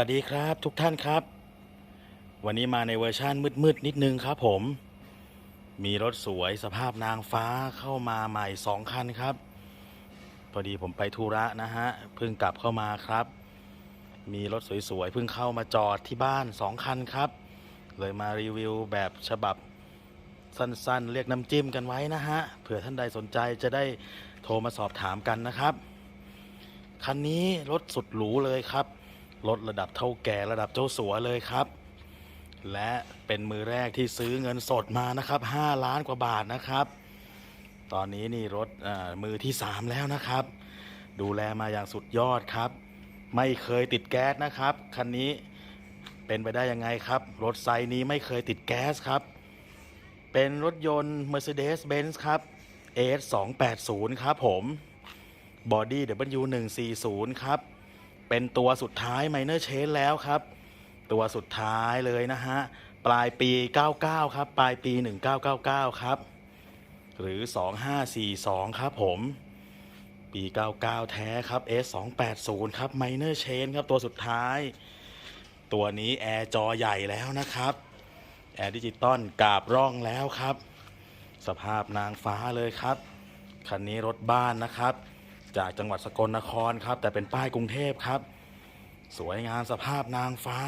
วัสดีครับทุกท่านครับ วันนี้มาในเวอร์ชั่นมืดๆนิดนึงครับผม มีรถสวยสภาพนางฟ้าเข้ามาใหม่สองคันครับ พอดีผมไปธุระนะฮะเพิ่งกลับเข้ามาครับ มีรถสวยๆเพิ่งเข้ามาจอดที่บ้านสองคันครับ เลยมารีวิวแบบฉบับสั้นๆ เรียกน้ำจิ้มกันไว้นะฮะเผื่อท่านใดสนใจจะได้โทรมาสอบถามกันนะครับ คันนี้รถสุดหรูเลยครับ รถระดับเท่าแก่ระดับเจ้าสัวเลยครับ และเป็นมือแรกที่ซื้อเงินสดมานะครับ 5 ล้านกว่าบาทนะครับ ตอนนี้นี่รถมือที่ 3 แล้วนะครับ ดูแลมาอย่างสุดยอดครับ ไม่เคยติดแก๊สนะครับคันนี้เป็นไปได้ยังไงครับ รถไซนี้ไม่เคยติดแก๊สครับ เป็นรถยนต์ Mercedes-Benz ครับ S 2 8 0ครับผม Body W140 ครับ เป็นตัวสุดท้าย Minor Change แล้วครับ ตัวสุดท้ายเลยนะฮะ ปลายปี 99 ครับ ปลายปี 1999 ครับ หรือ 2542 ครับผมปี 99 แท้ครับ S280 ครับ Minor Change ครับ ตัวสุดท้าย ตัวนี้แอร์จอใหญ่แล้วนะครับ แอร์ดิจิตอลกราบร่องแล้วครับ สภาพนางฟ้าเลยครับ คันนี้รถบ้านนะครับ จากจังหวัดสกลนครครับ แต่เป็นป้ายกรุงเทพครับ สวยงามสภาพนางฟ้า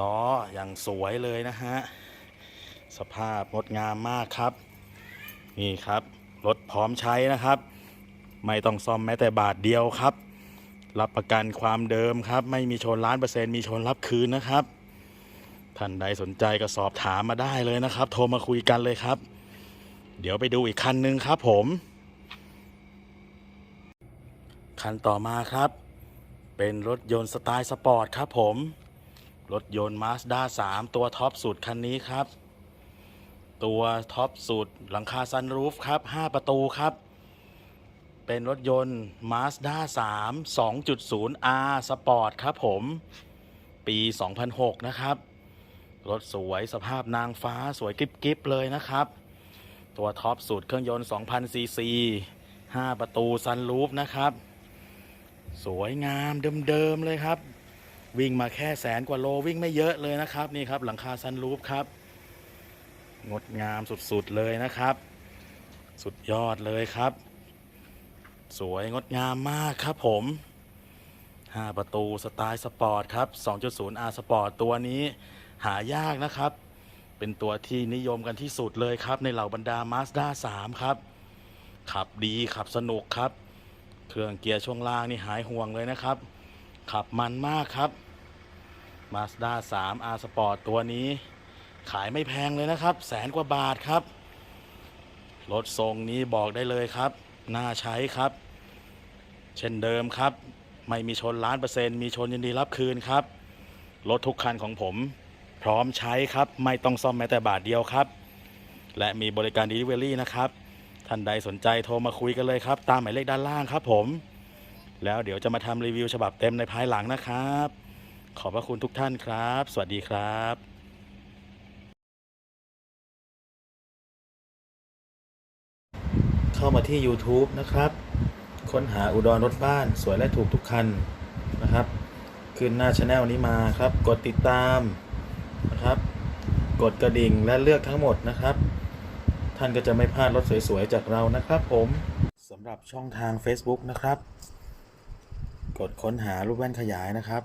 ล้ออย่างสวยเลยนะฮะสภาพงดงามมากครับ นี่ครับรถพร้อมใช้นะครับ ไม่ต้องซ่อมแม้แต่บาทเดียวครับ รับประกันความเดิมครับ ไม่มีชนล้านเปอร์เซ็นต์มีชนรับคืนนะครับท่านใดสนใจก็สอบถามมาได้เลยนะครับ โทรมาคุยกันเลยครับ เดี๋ยวไปดูอีกคันหนึงครับผม คันต่อมาครับ เป็นรถยนต์สไตล์สปอร์ตครับผม รถยนต์ Mazda 3 ตัวท็อปสุดคันนี้ครับ ตัวท็อปสุดหลังคาซันรูฟครับ 5 ประตูครับ เป็นรถยนต์ Mazda 3 2.0R Sport ครับผม ปี 2006 นะครับ รถสวยสภาพนางฟ้าสวยกิ๊บๆเลยนะครับ ตัวท็อปสุดเครื่องยนต์ 2,000ซีซี5ประตูซันรูฟนะครับ สวยงามเดิมๆเลยครับ วิ่งมาแค่แสนกว่าโลวิ่งไม่เยอะเลยนะครับนี่ครับ หลังคาซันรูฟครับ งดงามสุดๆเลยนะครับ สุดยอดเลยครับ สวยงดงามมากครับผม5ประตูสไตล์สปอร์ตครับ 2.0R Sport ตัวนี้หายากนะครับ เป็นตัวที่นิยมกันที่สุดเลยครับ ในเหล่าบรรดา Mazda 3 ครับ ขับดีขับสนุกครับ เครื่องเกียร์ช่วงล่างนี่หายห่วงเลยนะครับ ขับมันมากครับ Mazda 3 R Sport ตัวนี้ ขายไม่แพงเลยนะครับ แสนกว่าบาทครับ รถทรงนี้บอกได้เลยครับ น่าใช้ครับ เช่นเดิมครับ ไม่มีชนล้านเปอร์เซ็นต์มีชนยินดีรับคืนครับ รถทุกคันของผม พร้อมใช้ครับ ไม่ต้องซ่อมแม้แต่บาทเดียวครับ และมีบริการ Delivery นะครับ ท่านใดสนใจโทรมาคุยกันเลยครับ ตามหมายเลขด้านล่างครับผม แล้วเดี๋ยวจะมาทำรีวิวฉบับเต็มในภายหลังนะครับ ขอบพระคุณทุกท่านครับ สวัสดีครับเข้ามาที่ YouTube นะครับ ค้นหาอุดรรถบ้านสวยและถูกทุกคันนะครับ ขึ้นหน้าช anel นี้มาครับ กดติดตามนะครับ กดกระดิ่งและเลือกทั้งหมดนะครับ ท่านก็จะไม่พลาดรถสวยๆ จากเรานะครับผมสำหรับช่องทาง Facebook นะครับ กดค้นหารูปแว่นขยายนะครับ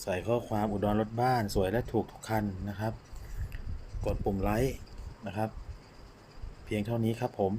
ใส่ข้อความอุดรรถบ้านสวยและถูกทุกคันนะครับ กดปุ่มไลค์นะครับ เพียงเท่านี้ครับผม